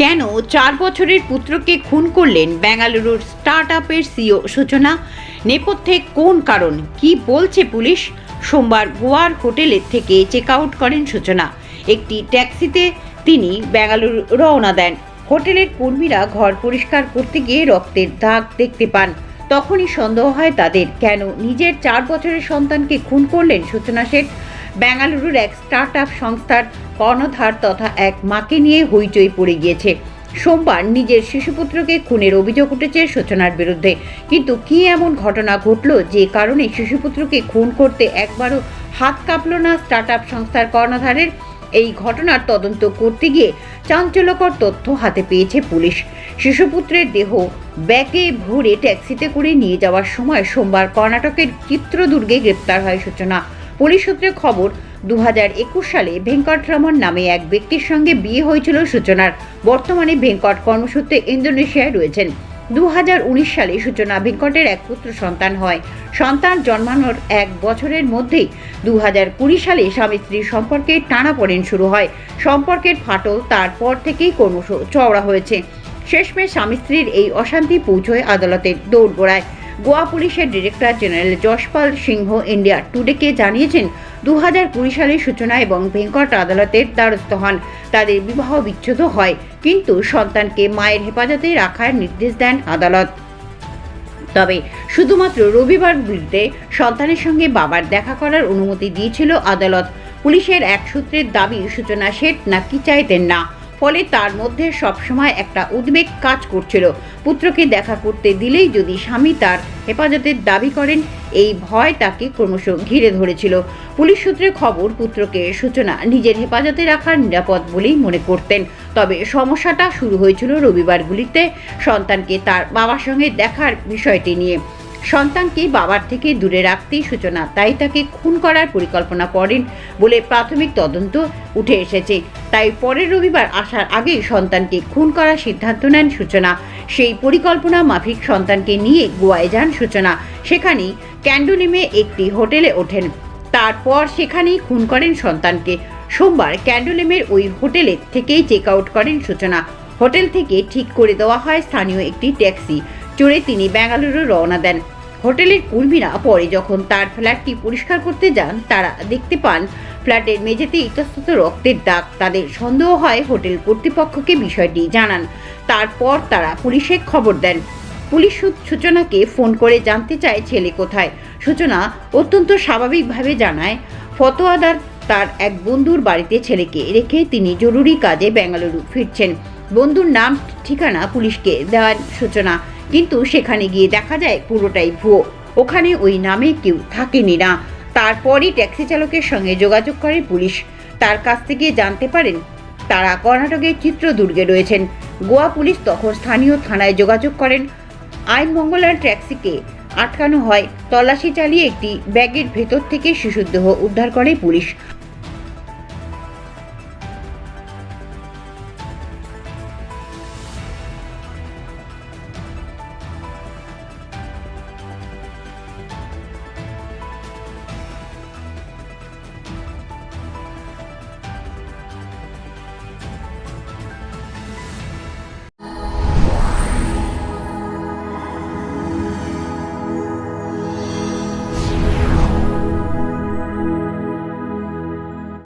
কেন চার বছরের পুত্রকে খুন করলেন বেঙ্গালুরুর স্টার্ট আপের সিও সূচনা? নেপথ্যে কোন কারণ? কি বলছে পুলিশ? সোমবার গোয়ার হোটেলের থেকে চেক আউট করেন সূচনা। একটি ট্যাক্সিতে তিনি বেঙ্গালুরু রওনা দেন। হোটেলের কর্মীরা ঘর পরিষ্কার করতে গিয়ে রক্তের দাগ দেখতে পান। তখনই সন্দেহ হয় তাদের, কেন নিজের চার বছরের সন্তানকে খুন করলেন সূচনা শেঠ বেঙ্গালুরুর এক স্টার্ট আপ সংস্থার কর্ণধার তথা এক মাকে নিয়ে হইচই পড়ে গিয়েছে। সোমবার নিজের শিশুপুত্রকে খুনের অভিযোগ উঠেছে সূচনার বিরুদ্ধে। কিন্তু কী এমন ঘটনা ঘটল যে কারণে শিশুপুত্রকে খুন করতে একবারও হাত কাঁপল না স্টার্ট আপ সংস্থার কর্ণধারের? এই ঘটনার তদন্ত করতে গিয়ে চাঞ্চল্যকর তথ্য হাতে পেয়েছে পুলিশ। শিশুপুত্রের দেহ ব্যাগে ভরে ট্যাক্সিতে করে নিয়ে যাওয়ার সময় সোমবার কর্ণাটকের চিত্রদুর্গে গ্রেপ্তার হয় সূচনা। পুলিশ সূত্রে খবর দু হাজার একুশ সালে ভেঙ্কটরমন নামে এক ব্যক্তির সঙ্গে বিয়ে হয়েছিল সূচনার। বর্তমানে ভেঙ্কট কর্মসূত্রে ইন্দোনেশিয়ায় রয়েছেন। দু হাজার উনিশ সালে সূচনা ভেঙ্কটের এক পুত্র সন্তান হয়। সন্তান জন্মানোর এক বছরের মধ্যেই দু হাজার কুড়ি সালে স্বামী স্ত্রীর সম্পর্কে টানাপোড়েন শুরু হয়। সম্পর্কের ফাটল তারপর থেকেই ক্রমশ চওড়া হয়েছে। শেষমেশ স্বামী স্ত্রীর এই অশান্তি পৌঁছয় আদালতের দৌড়গোড়ায় গোয়া পুলিশের director general Jaspal Singh India টুডেকে জানিয়েছেন দু হাজার কুড়ি সালে সূচনা এবং ভেঙ্কট আদালতের দ্বারস্থ হন। তাদের বিবাহ বিচ্ছেদ হয়, কিন্তু সন্তানকে মায়ের হেফাজতে রাখার নির্দেশ দেন আদালত। তবে শুধুমাত্র রবিবার বিরুদ্ধে সন্তানের সঙ্গে বাবার দেখা করার অনুমতি দিয়েছিল আদালত। পুলিশের এক সূত্রের দাবি, সূচনা শেঠ নাকি চাইতেন না। ফলে তার মধ্যে সবসময় একটা উদ্বেগ কাজ করছিল। পুত্রকে দেখা করতে দিলেই যদি স্বামী তার হেফাজতের দাবি করেন, এই ভয় তাকে ক্রমশ ঘিরে ধরেছিল। পুলিশ সূত্রে খবর, পুত্রকে সূচনা নিজের হেফাজতে রাখার নিরাপদ বলেই মনে করতেন। তবে সমস্যাটা শুরু হয়েছিল রবিবারগুলিতে। সন্তানকে তার বাবার সঙ্গে দেখার বিষয়টি নিয়ে। সন্তানকে বাবার থেকে দূরে রাখতেই সূচনা তাই তাকে খুন করার পরিকল্পনা করেন বলে প্রাথমিক তদন্ত উঠে এসেছে। তাই পরের রবিবার আসার আগেই সন্তানকে খুন করার সিদ্ধান্ত নেন সূচনা। সেই পরিকল্পনা মাফিক সন্তানকে নিয়ে গোয়ায় যান সূচনা। সেখানেই ক্যান্ডোলিমে একটি হোটেলে ওঠেন। তারপর সেখানেই খুন করেন সন্তানকে। সোমবার ক্যান্ডোলিমের ওই হোটেলে থেকেই চেক আউট করেন সূচনা। হোটেল থেকে ঠিক করে দেওয়া হয় স্থানীয় একটি ট্যাক্সি। চড়ে তিনি বেঙ্গালুরু রওনা দেন। হোটেলের কর্মীরা পরে যখন তার ফ্ল্যাটটি পরিষ্কার করতে যান, তারা দেখতে পান, ফ্ল্যাটের মেঝেতে ইতস্তত রক্তের দাগ। তাদের সন্দেহ হয় হোটেল কর্তৃপক্ষকে বিষয়টি জানান। তারপর তারা পুলিশে খবর দেন। পুলিশ সূচনাকে ফোন করে জানতে চায় ছেলে কোথায়। সূচনা অত্যন্ত স্বাভাবিকভাবে জানায় ফতোয়াদার তার এক বন্ধুর বাড়িতে ছেলেকে রেখে তিনি জরুরি কাজে বেঙ্গালুরু ফিরছেন। বন্ধুর নাম ঠিকানা পুলিশকে দেওয়ার সূচনা। কিন্তু সেখানে গিয়ে দেখা যায় পুরোটাই ভুয়ো। ওখানে ওই নামে কেউ থাকেনি না। তারপরই ট্যাক্সি চালকের সঙ্গে যোগাযোগ করে পুলিশ। তার কাছ থেকে জানতে পারেন, তারা কর্ণাটকের চিত্রদুর্গে রয়েছেন। গোয়া পুলিশ তখন স্থানীয় থানায় যোগাযোগ করেন। আইন মঙ্গলার ট্যাক্সিকে আটকানো হয়। তল্লাশি চালিয়ে একটি ব্যাগের ভেতর থেকে শিশুর দেহ উদ্ধার করে পুলিশ।